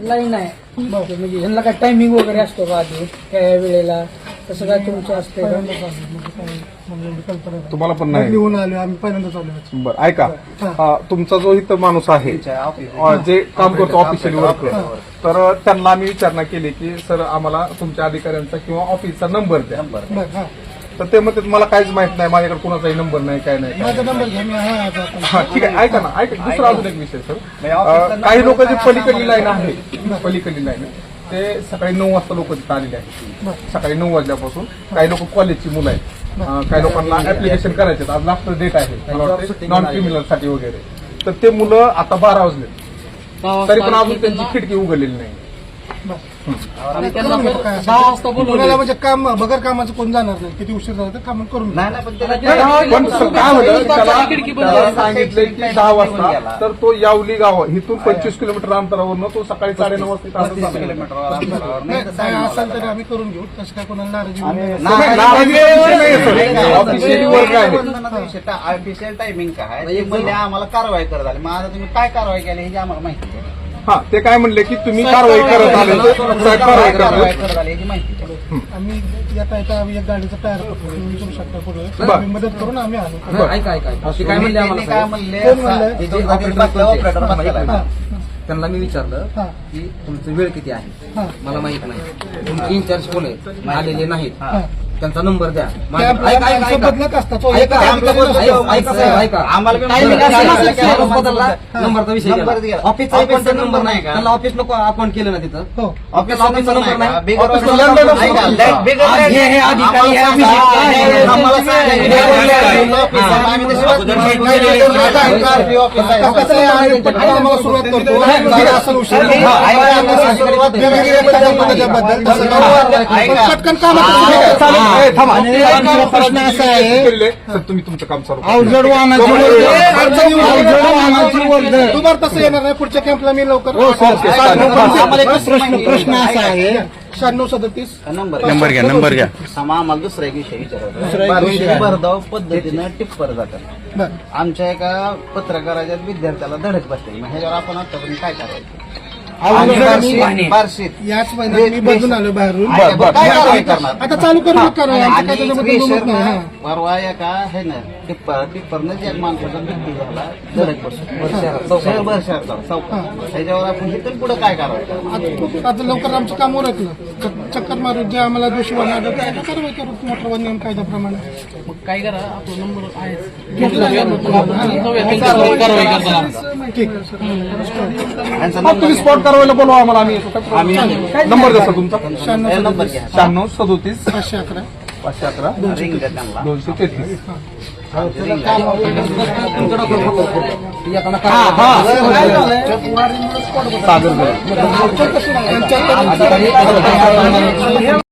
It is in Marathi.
लाईन आहे. म्हणजे ह्यांना काय टायमिंग वगैरे असतो का आधी? त्या वेळेला? तसं काय तुमचं असते तुम्हाला पण नाही? लिहून आलो आम्ही पहिल्यांदाच आलो बरं ऐका. तुमचा जो इथं माणूस आहे अ, जे काम करतो ऑफिशियल वर्क तर त्यांना आम्ही विचारणा केली की सर आम्हाला तुमच्या अधिकाऱ्यांचा किंवा ऑफिसचा नंबर द्या. बरं हा. तर ते म्हणतात मला काहीच माहीत नाही माझ्याकडे कोणाचाही नंबर नाही काय नाही काय माझा नंबर घ्या मी आहे आज आपण. हा ठीक आहे ऐका ना ऐका दुसरा अजून एक विषय सर. अ, काही लोक जे पलीकडली लाईन आहे पलीकडली लाईन ते सकाळी नऊ वाजता लोक तिथे आलेले आहेत. सकाळी नऊ वाजल्यापासून काही लोक कॉलेजची मुलं आहेत. अ, काही लोकांना ऍप्लिकेशन करायचे आहेत. आज लास्ट डेट आहे नॉन क्रिमिनलसाठी वगैरे. तर ते मुलं आता बारा वाजले तरी पण अजून त्यांची खिडकी उघडलेली नाही. आणि त्यांना असेल. वाजता बोलवलं म्हणजे काम बगर कामाचं कोण जाणार नाही किती उशीर झाला तर काम करून घेऊ. नाही नाही पण त्याला पण सर काय होतं त्याला त्याला सांगितलंय की दहा वाजता तर तो यावली गाव इथून पंचवीस किलोमीटर अंतरावरनं तो सकाळी साडेनऊ वाजता इथं. किलोमीटरवर अंतरावर नाही, नाही काय असेल तरी आम्ही करून घेऊ तसं काय कोणाला नाराजी होऊ नये. नाही, नाराजीचा विषय नाही सर ऑफिशियली वर्क आहे ऑफिशियल टायमिंग काय ते आम्हाला कारवाई करत आली मग आता तुम्ही काय कारवाई केली हे आम्हाला माहिती आहे. हा ते काय म्हणले की तुम्ही कारवाई करत आले साहेब कारवाई करत आली याची माहिती आहे. आम्ही येता येता आम्ही एक गाडीचा टायर पकडून तुम्ही विचारू शकता पुढे बरं. आम्ही मदत करून आम्ही आलो बरं. ऐका ऐका ऐका. ते काय म्हणले त्यांनी आम्हाला काय साहेब? म्हणले कोण म्हणलं? हे जे ऑपरेटर ऑपरेटर बसलेला हा, आहे. त्यांना मी विचारलं हा, की तुमची वेळ किती आहे हा. मला माहीत नाही तुमचे इन्चार्ज कोण आहेत आलेले नाहीत हा. त्यांचा नंबर द्या. नंबरचा विषय. ऑफिसचा नंबर नाही का? त्यांना ऑफिस नको अपॉइंट केलं ना तिथं. हो. ऑफिसचा नंबर नाही. सुरुवात करतो नाही. पटकन थांबा. प्रश्न असा आहे तुम्ही तुमचं काम चालू अवजड वाहनाची तुम्हाला तसं येणार नाही पुढच्या कॅम्पला मी लवकर एक प्रश्न प्रश्न असा आहे शहाण्णव सदतीस. नंबर नंबर घ्या नंबर घ्या. समा आम्हाला एक विषय दुसरा एक विचारायचा विषय बारशी आहे. भरधाव पद्धतीनं टिप्पर जातात. बरं. आमच्या एका पत्रकाराच्या विद्यार्थ्याला धडक बसते. मग ह्याच्यावर आपण आतापर्यंत काय करायचं? आणि बार्शीत याच महिन्यात मी बदलून आलो बाहेरून. बरं, बरं. काय कारवाई आता करणार? आता चालू करू नका कारवाई. आमचं आणि काय त्याच्याबद्दल जमत नाही हा. परवा एका हे ना टिप्पर टिप्परनं एक माणसाचा मृत्यू झाला धडक बसून शहर भर शहर झाला चौकात. त्याच्यावर आपण इथून पुढे काय करायचं? आता आता लवकर आमचं काम ओळखलं चक्कर मारून जे आम्हाला दोषी आढळलं त्याला कारवाई करू मोटर वाहन नियम कायद्याप्रमाणे. मग काय करा आपला नंबर ठीक. तुम्ही स्पॉट कारवाईला बोलवा आम्हाला. आम्ही नंबर सर तुमचा. शहाण्णव सदोतीस. पाचशे अकरा. पाचशे अकरा. दोनशे तेहतीस. तुमचं डॉक्टर